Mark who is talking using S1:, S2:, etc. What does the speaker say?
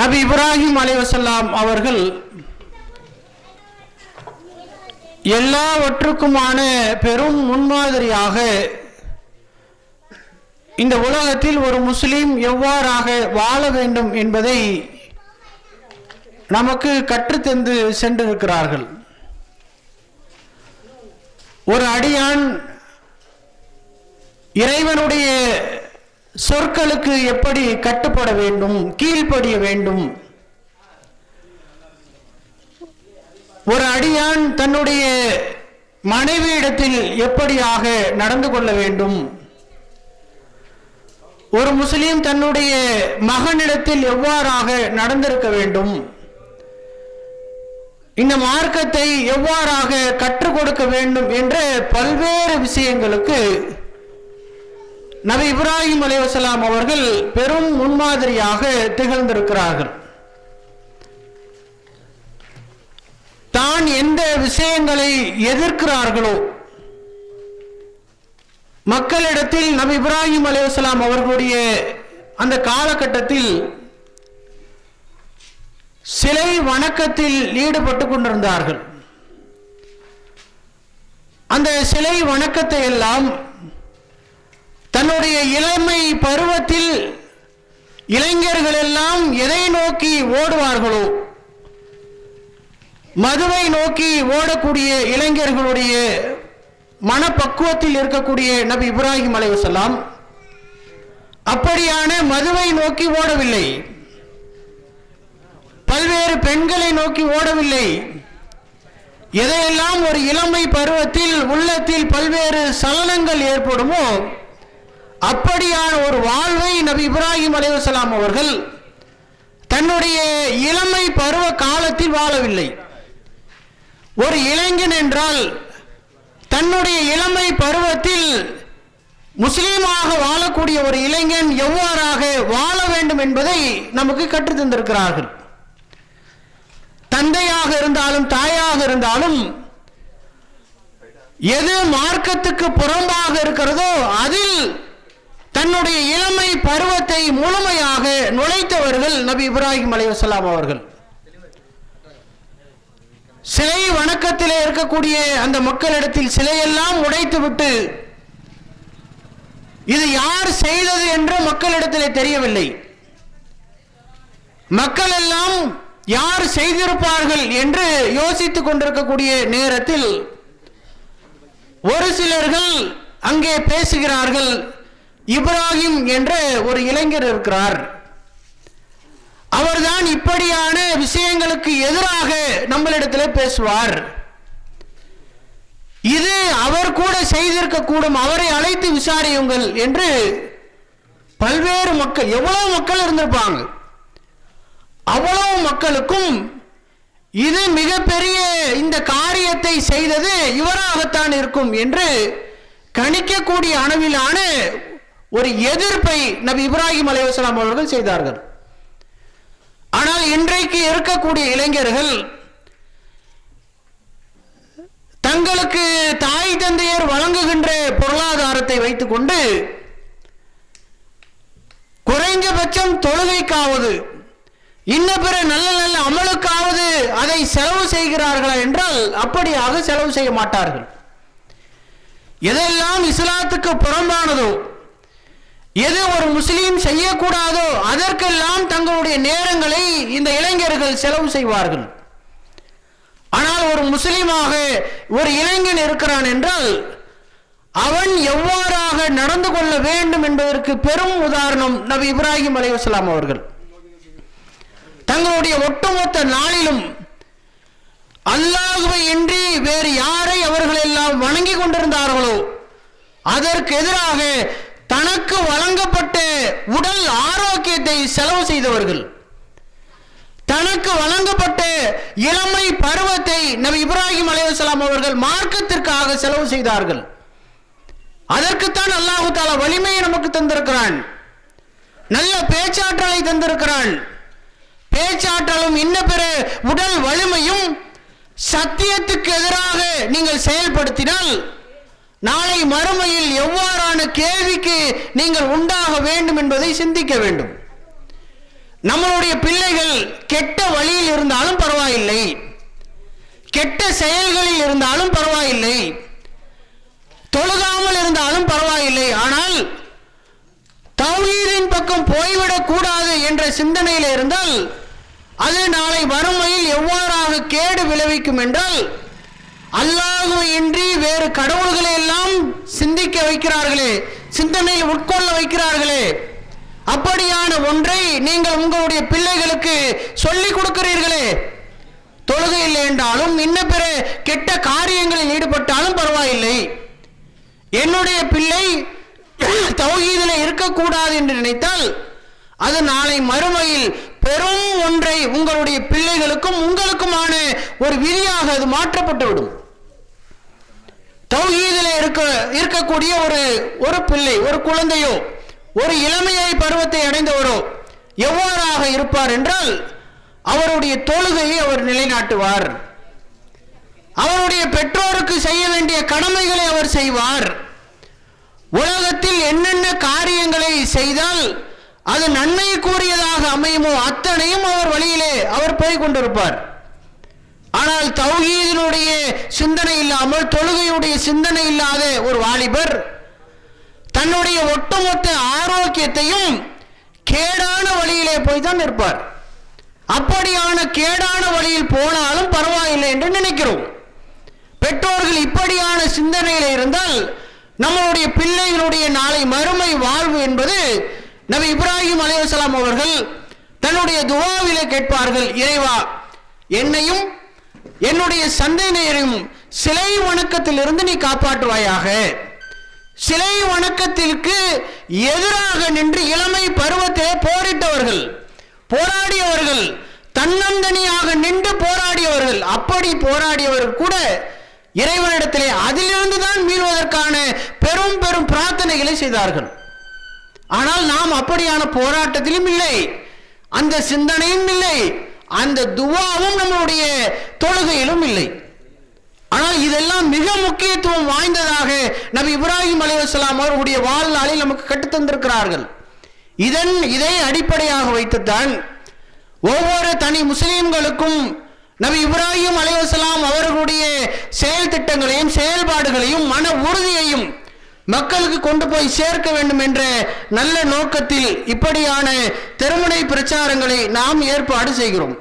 S1: நபி இப்ராஹிம் அலைவசல்லாம் அவர்கள் எல்லாவற்றுக்குமான பெரும் முன்மாதிரியாக இந்த உலகத்தில் ஒரு முஸ்லீம் எவ்வாறாக வாழ வேண்டும் என்பதை நமக்கு கற்றுத்தந்து சென்றிருக்கிறார்கள். ஒரு அடியான் இறைவனுடைய சொற்களுக்கு எப்படி கட்டுப்பட வேண்டும் கீழ்ப்படிய வேண்டும்? ஒரு அடியான் தன்னுடைய மனைவியிடத்தில் எப்படியாக நடந்து கொள்ள வேண்டும்? ஒரு முஸ்லீம் தன்னுடைய மகனிடத்தில் எவ்வாறாக நடந்திருக்க வேண்டும்? இந்த மார்க்கத்தை எவ்வாறாக கற்றுக் கொடுக்க வேண்டும் என்ற பல்வேறு விஷயங்களுக்கு நபி இப்ராஹிம் அலைவசலாம் அவர்கள் பெரும் முன்மாதிரியாக திகழ்ந்திருக்கிறார்கள். தான் எந்த விஷயங்களை எதிர்க்கிறார்களோ மக்களிடத்தில் நபி இப்ராஹிம் அலைவசலாம் அவர்களுடைய அந்த காலகட்டத்தில் சிலை வணக்கத்தில் ஈடுபட்டு கொண்டிருந்தார்கள். அந்த சிலை வணக்கத்தை எல்லாம் தன்னுடைய இளமை பருவத்தில் இளைஞர்கள் எல்லாம் எதை நோக்கி ஓடுவார்களோ மதுவை நோக்கி ஓடக்கூடிய இளைஞர்களுடைய மனப்பக்குவத்தில் இருக்கக்கூடிய நபி இப்ராஹிம் அலைவசல்லாம் அப்படியான மதுவை நோக்கி ஓடவில்லை. பல்வேறு பெண்களை நோக்கி ஓடவில்லை. எதையெல்லாம் ஒரு இளமை பருவத்தில் உள்ளத்தில் பல்வேறு சலனங்கள் ஏற்படுமோ அப்படியான ஒரு வாழ்வை நபி இப்ராஹிம் அலைவசலாம் அவர்கள் தன்னுடைய இளமை பருவ காலத்தில் வாழவில்லை. ஒரு இளைஞன் என்றால் தன்னுடைய இளமை பருவத்தில் முஸ்லீமாக வாழக்கூடிய ஒரு இளைஞன் எவ்வாறாக வாழ வேண்டும் என்பதை நமக்கு கற்று தந்திருக்கிறார்கள். தந்தையாக இருந்தாலும் தாயாக இருந்தாலும் எது மார்க்கத்துக்கு புறம்பாக இருக்கிறதோ அதில் தன்னுடைய இளமை பருவத்தை முழுமையாக நுழைத்தவர்கள் நபி இப்ராஹிம் அலைவசலாம் அவர்கள். சிலை வணக்கத்திலே இருக்கக்கூடிய அந்த மக்களிடத்தில் சிலையெல்லாம் உடைத்துவிட்டு இது யார் செய்தது என்று மக்களிடத்திலே தெரியவில்லை. மக்கள் எல்லாம் யார் செய்திருப்பார்கள் என்று யோசித்துக் கொண்டிருக்கக்கூடிய நேரத்தில் ஒரு சிலர்கள் அங்கே பேசுகிறார்கள். இப்ராஹிம் என்ற ஒரு இளைஞர் இருக்கிறார். அவர்தான் இப்படியான விஷயங்களுக்கு எதிராக நம்மளிடத்தில் பேசுவார். இது அவர் கூட செய்திருக்க கூடும் அவரை அழைத்து விசாரியுங்கள் என்று பல்வேறு மக்கள் எவ்வளவு மக்கள் இருந்திருப்பாங்க? அவ்வளவு மக்களுக்கும் இது மிகப்பெரிய இந்த காரியத்தை செய்தது இவராகத்தான் இருக்கும் என்று கணிக்கக்கூடிய அளவிலான ஒரு எதிர்ப்பை நபி இப்ராஹிம் அலைவாஸ்லாம் அவர்கள் செய்தார்கள். ஆனால் இன்றைக்கு இருக்கக்கூடிய இளைஞர்கள் தங்களுக்கு தாய் தந்தையர் வழங்குகின்ற பொருளாதாரத்தை வைத்துக்கொண்டு குறைந்தபட்சம் தொழுகைக்காவது இன்ன பிற நல்ல நல்ல அமலுக்காவது அதை செலவு செய்கிறார்களா என்றால் அப்படியாக செலவு செய்ய மாட்டார்கள். எதெல்லாம் இஸ்லாத்துக்கு புறம்பானதோ எது ஒரு முஸ்லீம் செய்யக்கூடாதோ அதற்கெல்லாம் தங்களுடைய நேரங்களை இந்த இளைஞர்கள் செலவு செய்வார்கள். ஆனால் ஒரு முஸ்லீமாக ஒரு இளைஞன் இருக்கிறான் என்றால் அவன் எவ்வாறாக நடந்து கொள்ள வேண்டும் என்பதற்கு பெரும் உதாரணம் நபி இப்ராஹிம் அலைவாஸ்லாம் அவர்கள். தங்களுடைய ஒட்டுமொத்த நாளிலும் அல்லாஹுவை இன்றி வேறு யாரை அவர்கள் எல்லாம் வணங்கி கொண்டிருந்தார்களோ அதற்கு எதிராக தனக்கு வழங்கப்பட்ட உடல் ஆரோக்கியத்தை செலவு செய்தவர்கள். தனக்கு வழங்கப்பட்ட இளமை பருவத்தை நபி இப்ராஹிம் அலைவசலாம் அவர்கள் மார்க்கத்திற்காக செலவு செய்தார்கள். அதற்குத்தான் அல்லாஹு தாலா வலிமையை நமக்கு தந்திருக்கிறான். நல்ல பேச்சாற்றலை தந்திருக்கிறான். பேச்சாற்றலும் இன்ன பிற உடல் வலிமையும் சத்தியத்துக்கு எதிராக நீங்கள் செயல்படுத்தினால் நாளை மறுமையில் எவ்வாறான கேள்விக்கு நீங்கள் உண்டாக வேண்டும் என்பதை சிந்திக்க வேண்டும். நம்மளுடைய பிள்ளைகள் கெட்ட வழியில் இருந்தாலும் பரவாயில்லை. கெட்ட செயல்களில் இருந்தாலும் பரவாயில்லை. தொழுகாமல் இருந்தாலும் பரவாயில்லை. ஆனால் தௌஹீதின் பக்கம் போய்விடக் கூடாது என்ற சிந்தனையில் இருந்தால் அது நாளை வறுமையில் எவ்வாறாக கேடு விளைவிக்கும் என்றால் அல்லாஹுவை இன்றி வேறு கடவுள்களை எல்லாம் சிந்திக்க வைக்கிறார்களே சிந்தனையில் உட்கொள்ள வைக்கிறார்களே. அப்படியான ஒன்றை நீங்கள் உங்களுடைய பிள்ளைகளுக்கு சொல்லிக் கொடுக்கிறீர்களே. தொழுகை இல்லை என்றாலும் இன்ன பிற கெட்ட காரியங்களில் ஈடுபட்டாலும் பரவாயில்லை. என்னுடைய பிள்ளை தௌஹீதில் இருக்கக்கூடாது என்று நினைத்தால் அது நாளை மறுமையில் பெரும் ஒன்றை உங்களுடைய பிள்ளைகளுக்கும் உங்களுக்குமான ஒரு விதியாக அது மாற்றப்பட்டுவிடும். தௌஹீதில் இருக்க இருக்கக்கூடிய ஒரு ஒரு பிள்ளை ஒரு குழந்தையோ ஒரு இளமையை பருவத்தை அடைந்தவரோ எவ்வாறாக இருப்பார் என்றால் அவருடைய தொழுகையை அவர் நிலைநாட்டுவார். அவருடைய பெற்றோருக்கு செய்ய வேண்டிய கடமைகளை அவர் செய்வார். உலகத்தில் என்னென்ன காரியங்களை செய்தால் அது நன்மைக்குரியதாக அமையுமோ அத்தனையும் அவர் வழியிலே அவர் போய் கொண்டிருப்பார். ஆனால் தௌஹீதினுடைய சிந்தனை இல்லாமல் தொழுகையுடைய சிந்தனை இல்லாத ஒரு வாலிபர் தன்னுடைய ஒட்டுமொத்த ஆரோக்கியத்தையும் கேடான வழியிலே போய் தான் இருப்பார் அப்படியான கேடான வழியில் போனாலும் பரவாயில்லை என்று நினைக்கிறோம். பெற்றோர்கள் இப்படியான சிந்தனையில் இருந்தால் நம்மளுடைய பிள்ளைகளுடைய நாளை மறுமை வாழ்வு என்பது நபி இப்ராஹிம் அலைவசலாம் அவர்கள் தன்னுடைய துவாவிலே கேட்பார்கள் இறைவா என்னையும் என்னுடைய சந்தையினரையும் சிலை வணக்கத்திலிருந்து நீ காப்பாற்றுவாயாக. சிலை வணக்கத்திற்கு எதிராக நின்று இளமை பருவத்திலே போரிட்டவர்கள் போராடியவர்கள் தன்னந்தனியாக நின்று போராடியவர்கள் அப்படி போராடியவர்கள் கூட இறைவனிடத்திலே அதிலிருந்து தான் மீள்வதற்கான பெரும் பெரும் பிரார்த்தனைகளை செய்தார்கள். ஆனால் நாம் அப்படியான போராட்டத்திலும் இல்லை. அந்த சிந்தனையும் இல்லை. அந்த துவாவும் நம்மளுடைய தொழுகையிலும் இல்லை. ஆனால் இதெல்லாம் மிக முக்கியத்துவம் வாய்ந்ததாக நபி இப்ராஹிம் அலைவாஸ்லாம் அவர்களுடைய வாழ்நாளில் நமக்கு கட்டுத்தந்திருக்கிறார்கள் இதன் இதை அடிப்படையாக வைத்துத்தான் ஒவ்வொரு தனி முஸ்லீம்களுக்கும் நபி இப்ராஹிம் அலைவாஸ்லாம் அவர்களுடைய செயல் திட்டங்களையும் செயல்பாடுகளையும் மன உறுதியையும் மக்களுக்கு கொண்டு போய் சேர்க்க வேண்டும் என்ற நல்ல நோக்கத்தில் இப்படியான தெருமுனை பிரச்சாரங்களை நாம் ஏற்பாடு செய்கிறோம்.